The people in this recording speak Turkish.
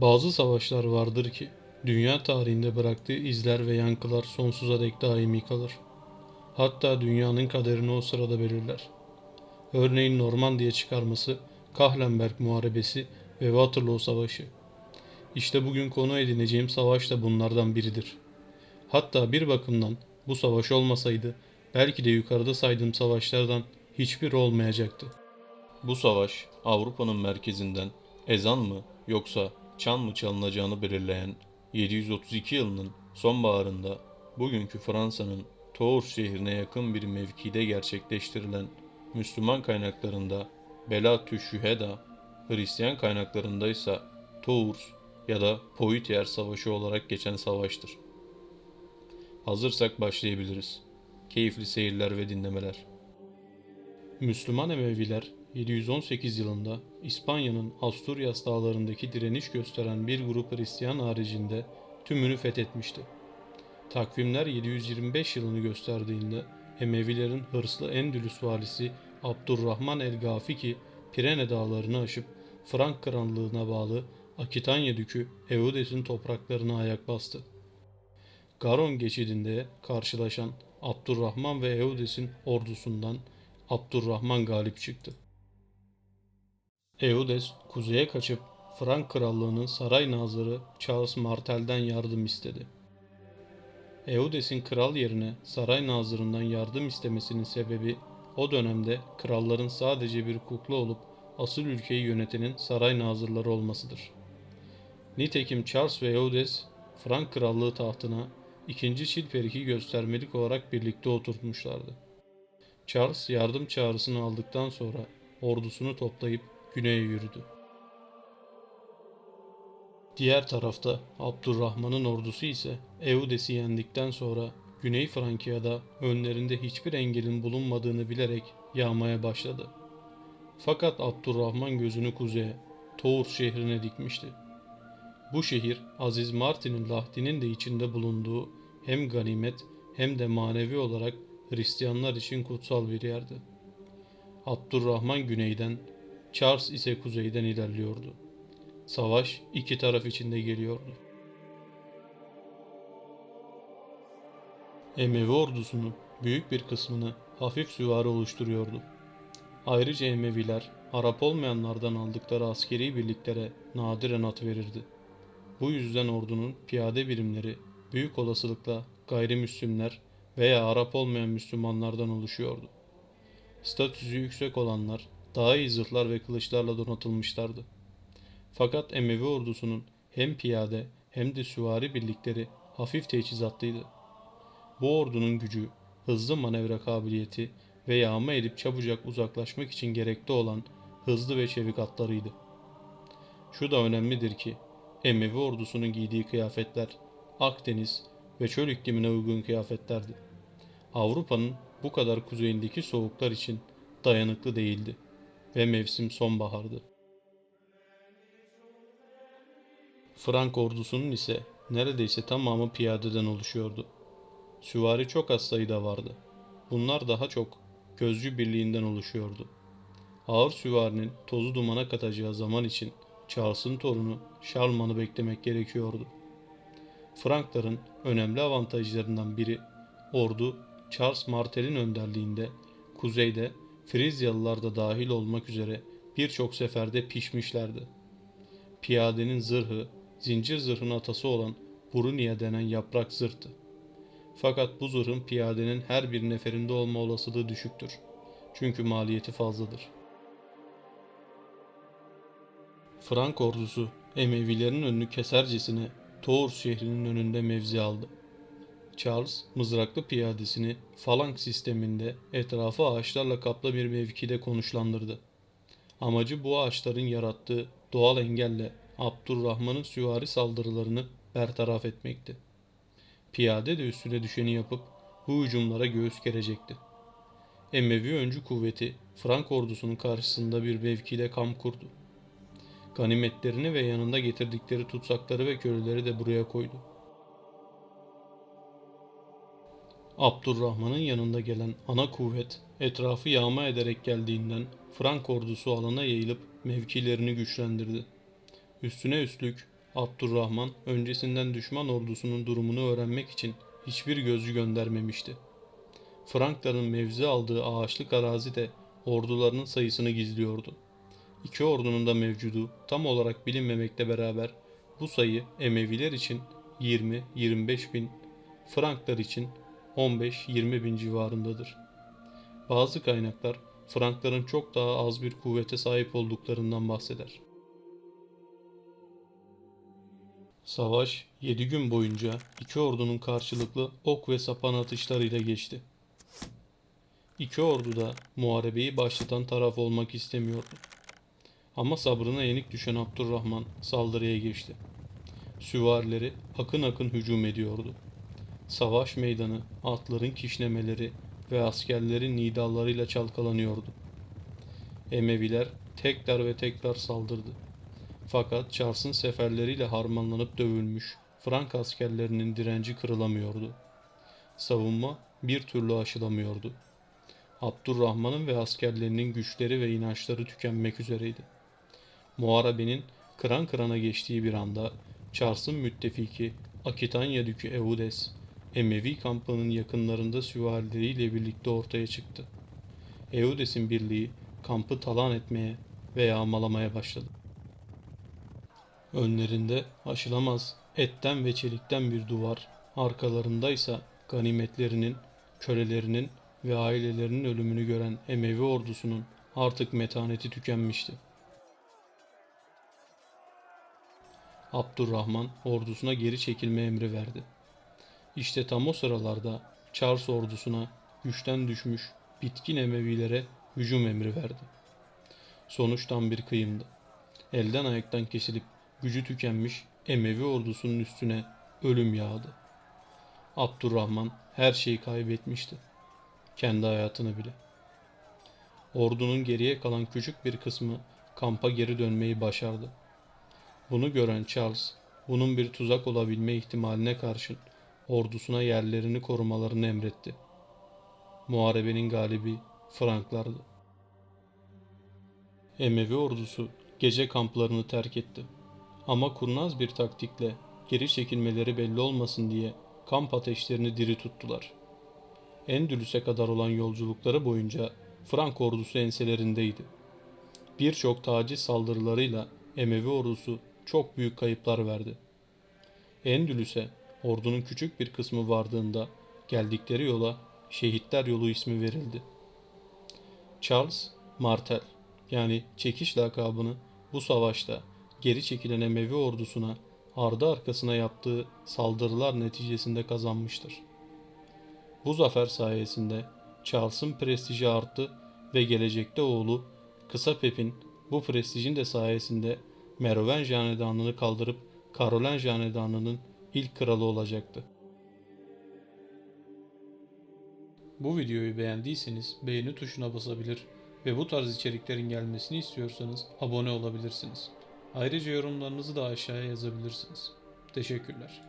Bazı savaşlar vardır ki dünya tarihinde bıraktığı izler ve yankılar sonsuza dek daimi kalır. Hatta dünyanın kaderini o sırada belirler. Örneğin Normandiya çıkarması, Kahlenberg Muharebesi ve Waterloo Savaşı. İşte bugün konu edineceğim savaş da bunlardan biridir. Hatta bir bakımdan bu savaş olmasaydı belki de yukarıda saydığım savaşlardan hiçbiri olmayacaktı. Bu savaş Avrupa'nın merkezinden ezan mı yoksa çan mı çalınacağını belirleyen 732 yılının sonbaharında bugünkü Fransa'nın Tours şehrine yakın bir mevkide gerçekleştirilen Müslüman kaynaklarında Belatü Şüheda, Hristiyan kaynaklarında ise Tours ya da Poitiers Savaşı olarak geçen savaştır. Hazırsak başlayabiliriz. Keyifli seyirler ve dinlemeler. Müslüman Emeviler 718 yılında İspanya'nın Asturias dağlarındaki direniş gösteren bir grup Hristiyan haricinde tümünü fethetmişti. Takvimler 725 yılını gösterdiğinde Emevilerin hırslı Endülüs valisi Abdurrahman el-Gafiki Pirene dağlarını aşıp Frank krallığına bağlı Akitanya dükü Eudes'in topraklarına ayak bastı. Garon geçidinde karşılaşan Abdurrahman ve Eudes'in ordusundan Abdurrahman galip çıktı. Eudes kuzeye kaçıp Frank krallığının saray nazırı Charles Martel'den yardım istedi. Eudes'in kral yerine saray nazırından yardım istemesinin sebebi o dönemde kralların sadece bir kukla olup asıl ülkeyi yönetenin saray nazırları olmasıdır. Nitekim Charles ve Eudes Frank krallığı tahtına ikinci Çilperik'i göstermelik olarak birlikte oturtmuşlardı. Charles yardım çağrısını aldıktan sonra ordusunu toplayıp güneye yürüdü. Diğer tarafta Abdurrahman'ın ordusu ise Eudes'i yendikten sonra Güney Frankiya'da önlerinde hiçbir engelin bulunmadığını bilerek yağmaya başladı. Fakat Abdurrahman gözünü kuzeye, Tours şehrine dikmişti. Bu şehir Aziz Martin'in Lahdi'nin de içinde bulunduğu hem ganimet hem de manevi olarak Hristiyanlar için kutsal bir yerdi. Abdurrahman güneyden, Charles ise kuzeyden ilerliyordu. Savaş iki taraf içinde geliyordu. Emevi ordusunun büyük bir kısmını hafif süvari oluşturuyordu. Ayrıca Emeviler Arap olmayanlardan aldıkları askeri birliklere nadiren at verirdi. Bu yüzden ordunun piyade birimleri büyük olasılıkla gayrimüslimler veya Arap olmayan Müslümanlardan oluşuyordu. Statüsü yüksek olanlar daha iyi zırhlar ve kılıçlarla donatılmışlardı. Fakat Emevi ordusunun hem piyade hem de süvari birlikleri hafif teçhizatlıydı. Bu ordunun gücü, hızlı manevra kabiliyeti ve yağma edip çabucak uzaklaşmak için gerekli olan hızlı ve çevik atlarıydı. Şu da önemlidir ki Emevi ordusunun giydiği kıyafetler Akdeniz ve çöl iklimine uygun kıyafetlerdi. Avrupa'nın bu kadar kuzeyindeki soğuklar için dayanıklı değildi ve mevsim sonbahardı. Frank ordusunun ise neredeyse tamamı piyadeden oluşuyordu. Süvari çok az sayıda vardı. Bunlar daha çok gözcü birliğinden oluşuyordu. Ağır süvarinin tozu dumana katacağı zaman için Charles'ın torunu Şarlman'ı beklemek gerekiyordu. Frankların önemli avantajlarından biri ordu Charles Martel'in önderliğinde kuzeyde Frizyalılar da dahil olmak üzere birçok seferde pişmişlerdi. Piyadenin zırhı, zincir zırhın atası olan Burunia denen yaprak zırhtı. Fakat bu zırhın piyadenin her bir neferinde olma olasılığı düşüktür. Çünkü maliyeti fazladır. Frank ordusu Emevilerin önünü kesercesine Tours şehrinin önünde mevzi aldı. Charles mızraklı piyadesini falank sisteminde etrafı ağaçlarla kaplı bir mevkide konuşlandırdı. Amacı bu ağaçların yarattığı doğal engelle Abdurrahman'ın süvari saldırılarını bertaraf etmekti. Piyade de üstüne düşeni yapıp bu hücumlara göğüs gerecekti. Emevi öncü kuvveti Frank ordusunun karşısında bir mevkide kamp kurdu. Ganimetlerini ve yanında getirdikleri tutsakları ve köleleri de buraya koydu. Abdurrahman'ın yanında gelen ana kuvvet etrafı yağma ederek geldiğinden Frank ordusu alana yayılıp mevkilerini güçlendirdi. Üstüne üstlük Abdurrahman öncesinden düşman ordusunun durumunu öğrenmek için hiçbir gözcü göndermemişti. Frankların mevzi aldığı ağaçlık arazi de ordularının sayısını gizliyordu. İki ordunun da mevcudu tam olarak bilinmemekle beraber bu sayı Emeviler için 20-25 bin, Franklar için 15-20 bin civarındadır. Bazı kaynaklar Frankların çok daha az bir kuvvete sahip olduklarından bahseder. Savaş 7 gün boyunca iki ordunun karşılıklı ok ve sapan atışlarıyla geçti. İki ordu da muharebeyi başlatan taraf olmak istemiyordu. Ama sabrına yenik düşen Abdurrahman saldırıya geçti. Süvarileri akın akın hücum ediyordu. Savaş meydanı atların kişnemeleri ve askerlerin nidallarıyla çalkalanıyordu. Emeviler tekrar ve tekrar saldırdı. Fakat Charles'ın seferleriyle harmanlanıp dövülmüş Frank askerlerinin direnci kırılamıyordu. Savunma bir türlü aşılamıyordu. Abdurrahman'ın ve askerlerinin güçleri ve inançları tükenmek üzereydi. Muharebenin kıran kırana geçtiği bir anda Charles'ın müttefiki Akitanya Dükü Eudes, Emevi kampının yakınlarında süvarileriyle birlikte ortaya çıktı. Eudes'in birliği kampı talan etmeye ve yağmalamaya başladı. Önlerinde aşılamaz etten ve çelikten bir duvar, arkalarındaysa ganimetlerinin, kölelerinin ve ailelerinin ölümünü gören Emevi ordusunun artık metaneti tükenmişti. Abdurrahman ordusuna geri çekilme emri verdi. İşte tam o sıralarda Charles ordusuna güçten düşmüş bitkin Emevilere hücum emri verdi. Sonuçtan bir kıyımdı. Elden ayaktan kesilip gücü tükenmiş Emevi ordusunun üstüne ölüm yağdı. Abdurrahman her şeyi kaybetmişti. Kendi hayatını bile. Ordunun geriye kalan küçük bir kısmı kampa geri dönmeyi başardı. Bunu gören Charles, bunun bir tuzak olabilme ihtimaline karşın ordusuna yerlerini korumalarını emretti. Muharebenin galibi Franklardı. Emevi ordusu gece kamplarını terk etti. Ama kurnaz bir taktikle geri çekilmeleri belli olmasın diye kamp ateşlerini diri tuttular. Endülüs'e kadar olan yolculukları boyunca Frank ordusu enselerindeydi. Birçok taciz saldırılarıyla Emevi ordusu çok büyük kayıplar verdi. Endülüs'e ordunun küçük bir kısmı vardığında geldikleri yola Şehitler Yolu ismi verildi. Charles Martel yani çekiş lakabını bu savaşta geri çekilen Emevi ordusuna ardı arkasına yaptığı saldırılar neticesinde kazanmıştır. Bu zafer sayesinde Charles'ın prestiji arttı ve gelecekte oğlu Kısa Pep'in bu prestijin de sayesinde Meroven Hanedanı'nı kaldırıp Caroline Hanedanı'nın ilk kralı olacaktı. Bu videoyu beğendiyseniz beğeni tuşuna basabilir ve bu tarz içeriklerin gelmesini istiyorsanız abone olabilirsiniz. Ayrıca yorumlarınızı da aşağıya yazabilirsiniz. Teşekkürler.